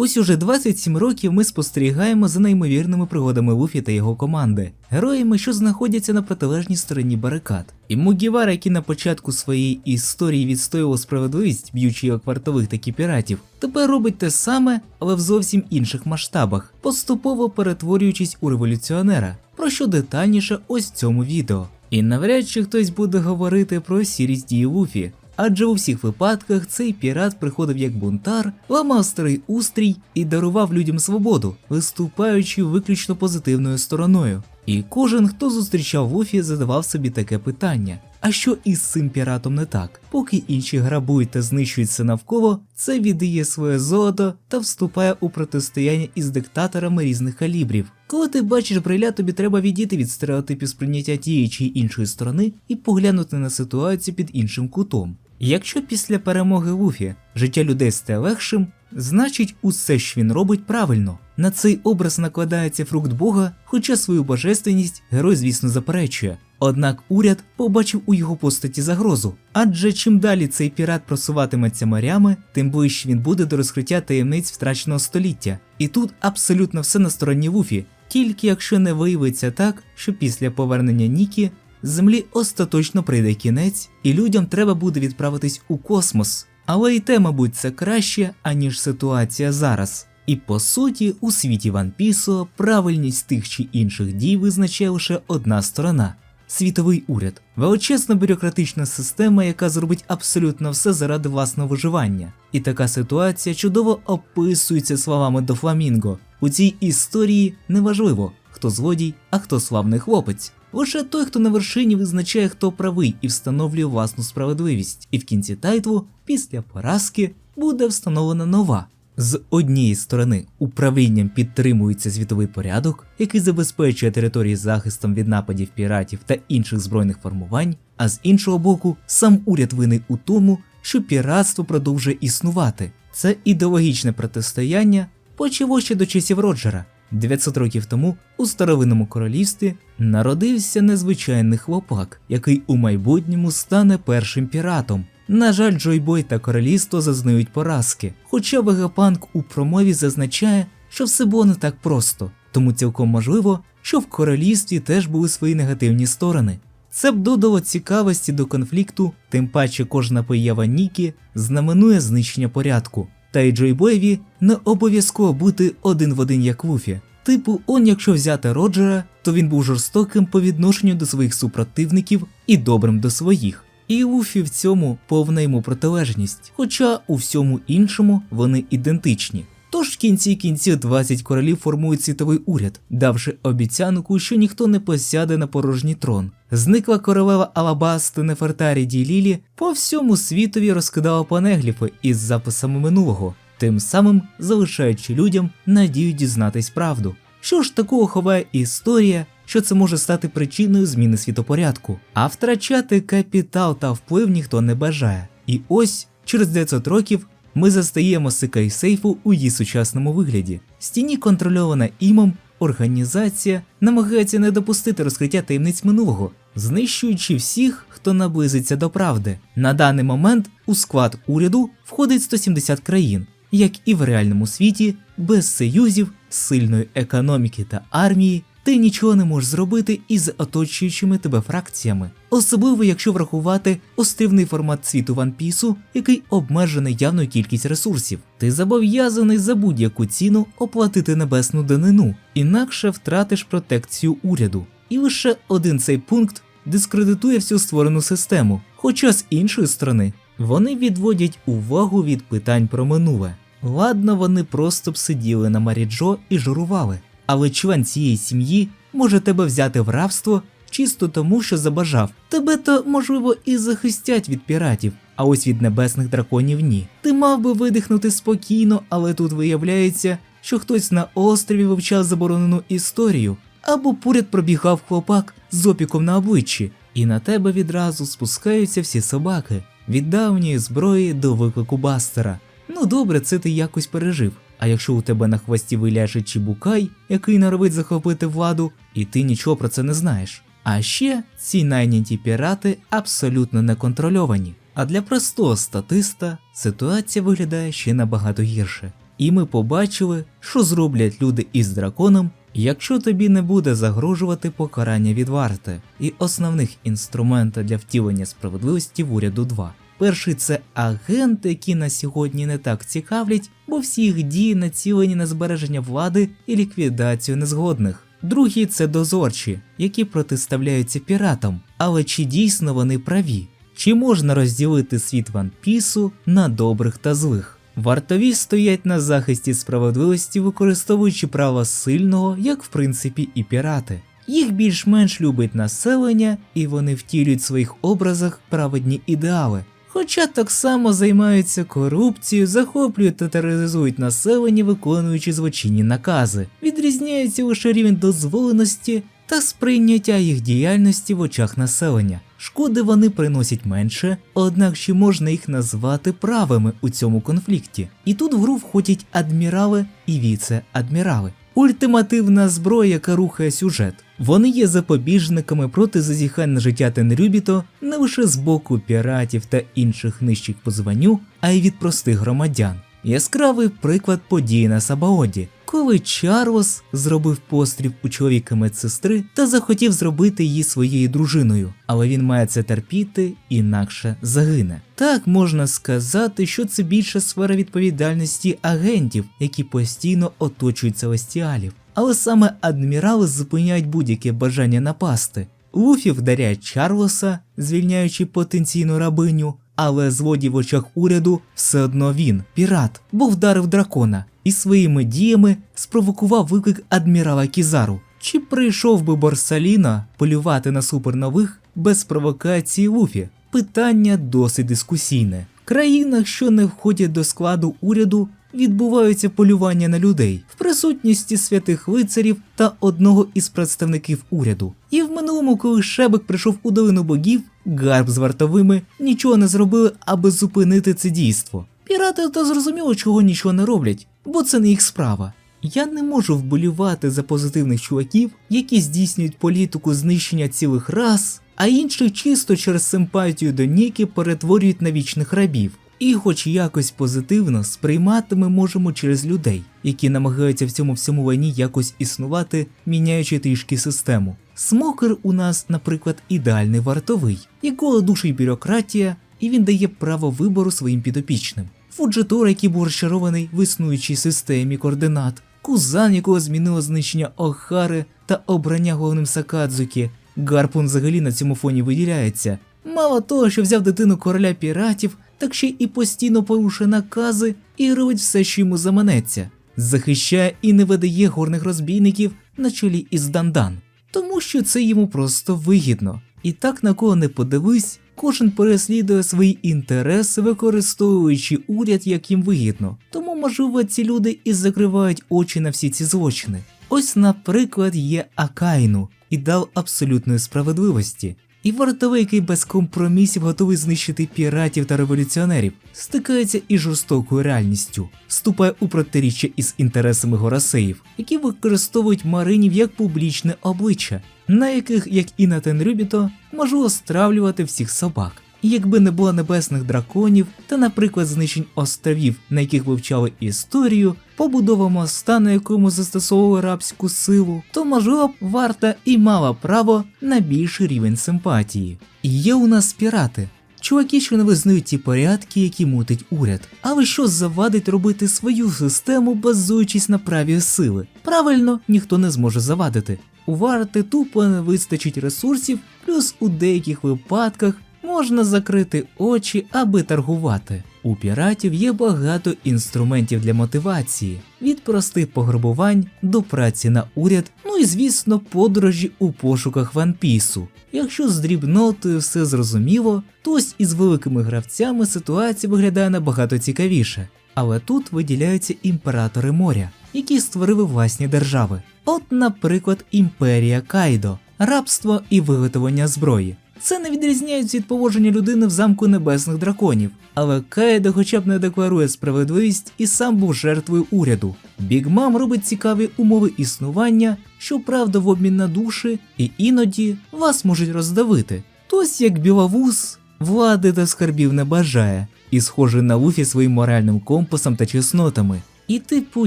Ось уже 27 років ми спостерігаємо за неймовірними пригодами Луфі та його команди, героями, що знаходяться на протилежній стороні барикад. І Мугівара, який на початку своєї історії відстоював справедливість, б'ючи як вартових, так і піратів, тепер робить те саме, але в зовсім інших масштабах, поступово перетворюючись у революціонера, про що детальніше ось в цьому відео. І навряд чи хтось буде говорити про сірість дії Луфі, адже у всіх випадках цей пірат приходив як бунтар, ламав старий устрій і дарував людям свободу, виступаючи виключно позитивною стороною. І кожен, хто зустрічав Луфі, задавав собі таке питання: а що із цим піратом не так? Поки інші грабують та знищують все навколо, це віддає своє золото та вступає у протистояння із диктаторами різних калібрів. Коли ти бачиш бриля, тобі треба відійти від стереотипів сприйняття тієї чи іншої сторони і поглянути на ситуацію під іншим кутом. Якщо після перемоги Луфі життя людей стає легшим, значить усе, що він робить правильно. На цей образ накладається фрукт Бога, хоча свою божественність герой, звісно, заперечує. Однак уряд побачив у його постаті загрозу. Адже чим далі цей пірат просуватиметься морями, тим ближче він буде до розкриття таємниць втраченого століття. І тут абсолютно все на стороні Луфі, тільки якщо не виявиться так, що після повернення Нікі Землі остаточно прийде кінець, і людям треба буде відправитись у космос. Але й те, мабуть, це краще, аніж ситуація зараз. І по суті, у світі Ван Пісо правильність тих чи інших дій визначає лише одна сторона світовий уряд, величезна бюрократична система, яка зробить абсолютно все заради власного виживання. І така ситуація чудово описується словами до Фламінго. У цій історії неважливо, хто злодій, а хто славний хлопець. Лише той, хто на вершині визначає, хто правий і встановлює власну справедливість, і в кінці тайтлу, після поразки, буде встановлена нова. З однієї сторони, управлінням підтримується світовий порядок, який забезпечує території захистом від нападів піратів та інших збройних формувань, а з іншого боку, сам уряд винний у тому, що піратство продовжує існувати. Це ідеологічне протистояння почало ще до часів Роджера. 900 років тому у старовинному королівстві народився незвичайний хлопак, який у майбутньому стане першим піратом. На жаль, Джойбой та королівство зазнають поразки, хоча Вегапанк у промові зазначає, що все було не так просто, тому цілком можливо, що в королівстві теж були свої негативні сторони. Це б додало цікавості до конфлікту, тим паче кожна поява Нікі знаменує знищення порядку. Та й Джойбоєві не обов'язково бути один в один як Луфі. Типу, он, якщо взяти Роджера, то він був жорстоким по відношенню до своїх супротивників і добрим до своїх. І Луфі в цьому повна йому протилежність, хоча у всьому іншому вони ідентичні. Тож в кінці кінців 20 королів формують світовий уряд, давши обіцянку, що ніхто не посяде на порожній трон. Зникла королева Алабасти Нефертарі Ділілі, по всьому світові розкидала панегліфи із записами минулого, тим самим залишаючи людям надію дізнатись правду. Що ж такого ховає історія, що це може стати причиною зміни світопорядку, а втрачати капітал та вплив ніхто не бажає. І ось через 900 років ми застаємо Сикай Сейфу у її сучасному вигляді. Стіні контрольована імом, організація намагається не допустити розкриття таємниць минулого, знищуючи всіх, хто наблизиться до правди. На даний момент у склад уряду входить 170 країн, як і в реальному світі, без союзів, сильної економіки та армії. Ти нічого не можеш зробити із оточуючими тебе фракціями, особливо якщо врахувати острівний формат світу Ван Пісу, який обмежений явною кількість ресурсів. Ти зобов'язаний за будь-яку ціну оплатити небесну данину, інакше втратиш протекцію уряду. І лише один цей пункт дискредитує всю створену систему. Хоча з іншої сторони вони відводять увагу від питань про минуле. Ладно, вони просто б сиділи на Маріджо і журували але член цієї сім'ї може тебе взяти в рабство чисто тому, що забажав. Тебе то, можливо, і захистять від піратів, а ось від небесних драконів ні. Ти мав би видихнути спокійно, але тут виявляється, що хтось на острові вивчав заборонену історію, або поряд пробігав хлопак з опіком на обличчі, і на тебе відразу спускаються всі собаки від давньої зброї до виклику бастера. Ну добре, це ти якось пережив. А якщо у тебе на хвості виляже Чібукай, який норовить захопити владу, і ти нічого про це не знаєш. А ще ці найняті пірати абсолютно не контрольовані. А для простого статиста ситуація виглядає ще набагато гірше. І ми побачили, що зроблять люди із драконом, якщо тобі не буде загрожувати покарання від варти і основних інструмента для втілення справедливості в уряду 2. Перший це агенти, які на сьогодні не так цікавлять, бо всі їх дії націлені на збереження влади і ліквідацію незгодних. Другий це дозорчі, які протиставляються піратам. Але чи дійсно вони праві? Чи можна розділити світ Ван Пісу на добрих та злих? Вартові стоять на захисті справедливості, використовуючи право сильного, як в принципі і пірати. Їх більш-менш любить населення, і вони втілюють в своїх образах праведні ідеали. Хоча так само займаються корупцією, захоплюють та тероризують населення, виконуючи злочинні накази, відрізняється лише рівень дозволеності та сприйняття їх діяльності в очах населення. Шкоди вони приносять менше, однак чи можна їх назвати правими у цьому конфлікті. І тут в гру входять адмірали і віце-адмірали. Ультимативна зброя, яка рухає сюжет. Вони є запобіжниками проти зазіхань життя Тенрюбіто не лише з боку піратів та інших нижчих по званню, а й від простих громадян. Яскравий приклад події на Сабаоді, коли Чарльз зробив постріл у чоловіка медсестри та захотів зробити її своєю дружиною, але він має це терпіти, інакше загине. Так можна сказати, що це більша сфера відповідальності агентів, які постійно оточують целестіалів. Але саме адмірали зупиняють будь-яке бажання напасти. Луфі вдаряє Чарлоса, звільняючи потенційну рабиню, але злодій в очах уряду все одно він, пірат, бо вдарив дракона і своїми діями спровокував виклик адмірала Кізару. Чи прийшов би Борсаліна полювати на супернових без провокації Луфі? Питання досить дискусійне. В країнах, що не входять до складу уряду, відбуваються полювання на людей в присутності святих лицарів та одного із представників уряду. І минулому, коли Шебек прийшов у долину богів, Гарб з вартовими нічого не зробили, аби зупинити це дійство. Пірати то зрозуміло, чого нічого не роблять, бо це не їх справа. Я не можу вболівати за позитивних чуваків, які здійснюють політику знищення цілих рас, а інших чисто через симпатію до Ніки перетворюють на вічних рабів. І хоч якось позитивно сприймати ми можемо через людей, які намагаються в цьому всьому війні якось існувати, міняючи трішки систему. Смокер у нас, наприклад, ідеальний вартовий, якого душить бюрократія, і він дає право вибору своїм підопічним. Фуджитор, який був розчарований в існуючій системі координат, Кузан, якого змінило знищення Охари та обрання головним Сакадзукі. Гарпун взагалі на цьому фоні виділяється. Мало того, що взяв дитину короля піратів, так ще і постійно порушує накази і робить все, що йому заманеться, захищає і не видає горних розбійників на чолі із Дандан, тому що це йому просто вигідно. І так на кого не подивись, кожен переслідує свої інтереси, використовуючи уряд як їм вигідно. Тому, можливо, ці люди і закривають очі на всі ці злочини. Ось, наприклад, є Акайну, ідеал абсолютної справедливості. І вартовий, який без компромісів готовий знищити піратів та революціонерів, стикається із жорстокою реальністю, вступає у протиріччя із інтересами горасеїв, які використовують маринів як публічне обличчя, на яких, як і на Тенрюбіто, можу стравлювати всіх собак. Якби не було небесних драконів та, наприклад, знищень островів, на яких вивчали історію, побудова моста, на якому застосовували рабську силу, то можливо б варта і мала право на більший рівень симпатії. І є у нас пірати. Чуваки, що не визнають ті порядки, які мутить уряд. Але що завадить робити свою систему, базуючись на праві сили? Правильно, ніхто не зможе завадити. У варти тупо не вистачить ресурсів, плюс у деяких випадках можна закрити очі, аби торгувати. У піратів є багато інструментів для мотивації, від простих пограбувань до праці на уряд, ну і звісно, подорожі у пошуках ванпісу. Якщо з дрібнотою все зрозуміло, то із великими гравцями ситуація виглядає набагато цікавіше. Але тут виділяються імператори моря, які створили власні держави. От, наприклад, імперія Кайдо, рабство і виготовлення зброї. Це не відрізняється від поводження людини в замку небесних драконів, але Каїда хоча б не декларує справедливість і сам був жертвою уряду. Бігмам робить цікаві умови існування, щоправда, в обмін на душі, і іноді вас можуть роздавити. Тось як білавус влади та скарбів не бажає, і схожий на Луфі своїм моральним компасом та чеснотами. І типу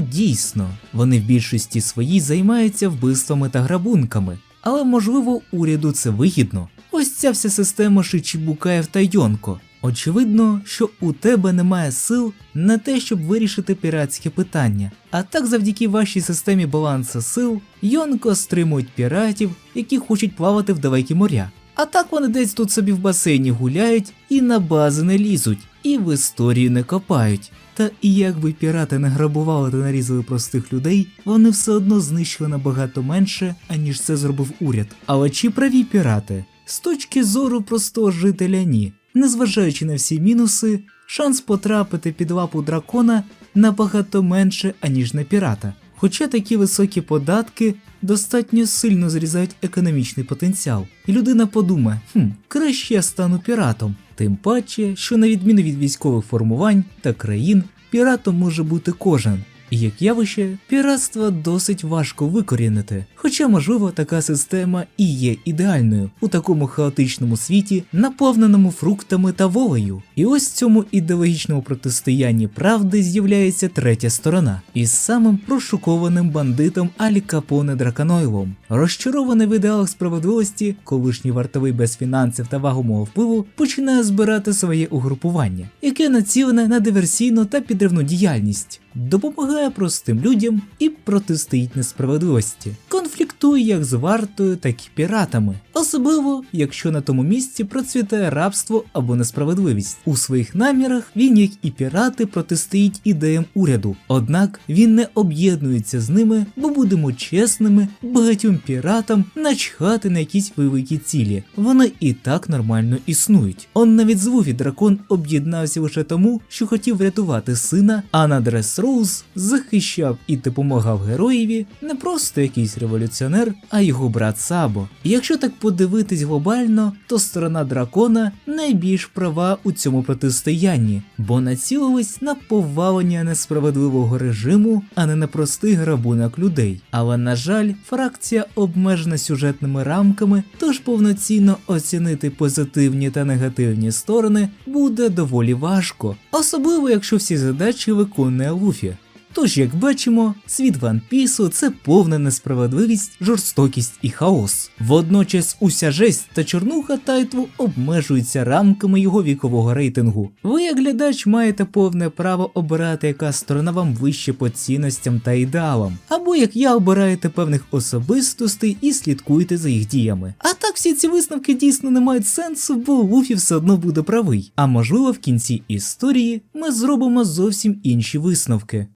дійсно, вони в більшості своїй займаються вбивствами та грабунками, але можливо уряду це вигідно. Ось ця вся система Шичібукаєв та Йонко. Очевидно, що у тебе немає сил на те, щоб вирішити піратське питання. А так, завдяки вашій системі балансу сил, Йонко стримують піратів, які хочуть плавати в далекі моря. А так вони десь тут собі в басейні гуляють і на бази не лізуть, і в історію не копають. Та і якби пірати не грабували та нарізали простих людей, вони все одно знищили набагато менше, аніж це зробив уряд. Але чи праві пірати? З точки зору простого жителя ні. Незважаючи на всі мінуси, шанс потрапити під лапу дракона набагато менше, аніж на пірата. Хоча такі високі податки достатньо сильно зрізають економічний потенціал, і людина подумає, хм, краще я стану піратом. Тим паче, що на відміну від військових формувань та країн, піратом може бути кожен. Як явище, піратство досить важко викорінити, хоча, можливо, така система і є ідеальною у такому хаотичному світі, наповненому фруктами та волею. І ось в цьому ідеологічному протистоянні правди з'являється третя сторона, із самим прошукованим бандитом Алі Капоне Драконойлом. Розчарований в ідеалах справедливості, колишній вартовий без фінансів та вагомого впливу починає збирати своє угрупування, яке націлене на диверсійну та підривну діяльність допомагає простим людям і протистоїть несправедливості, конфліктує як з вартою, так і піратами, особливо якщо на тому місці процвітає рабство або несправедливість. У своїх намірах він, як і пірати, протистоїть ідеям уряду, однак він не об'єднується з ними, бо будемо чесними, багатьом піратам начхати на якісь великі цілі. Вони і так нормально існують. Он навіть з Вуфі дракон об'єднався лише тому, що хотів врятувати сина, а на Дрес Роуз захищав і допомагав героєві не просто якийсь революціонер, а його брат Сабо. І якщо так подивитись глобально, то сторона дракона найбільш права у цьому протистоянні, бо націлились на повалення несправедливого режиму, а не на простий грабунок людей. Але на жаль, фракція обмежена сюжетними рамками, тож повноцінно оцінити позитивні та негативні сторони буде доволі важко, особливо якщо всі задачі виконує Луфі. Тож, як бачимо, світ Ван Пісу це повна несправедливість, жорстокість і хаос. Водночас уся жесть та чорнуха тайтву обмежуються рамками його вікового рейтингу. Ви, як глядач, маєте повне право обирати, яка сторона вам вище по цінностям та ідеалам, або як я обираєте певних особистостей і слідкуєте за їх діями. А так всі ці висновки дійсно не мають сенсу, бо Луфі все одно буде правий. А можливо, в кінці історії ми зробимо зовсім інші висновки.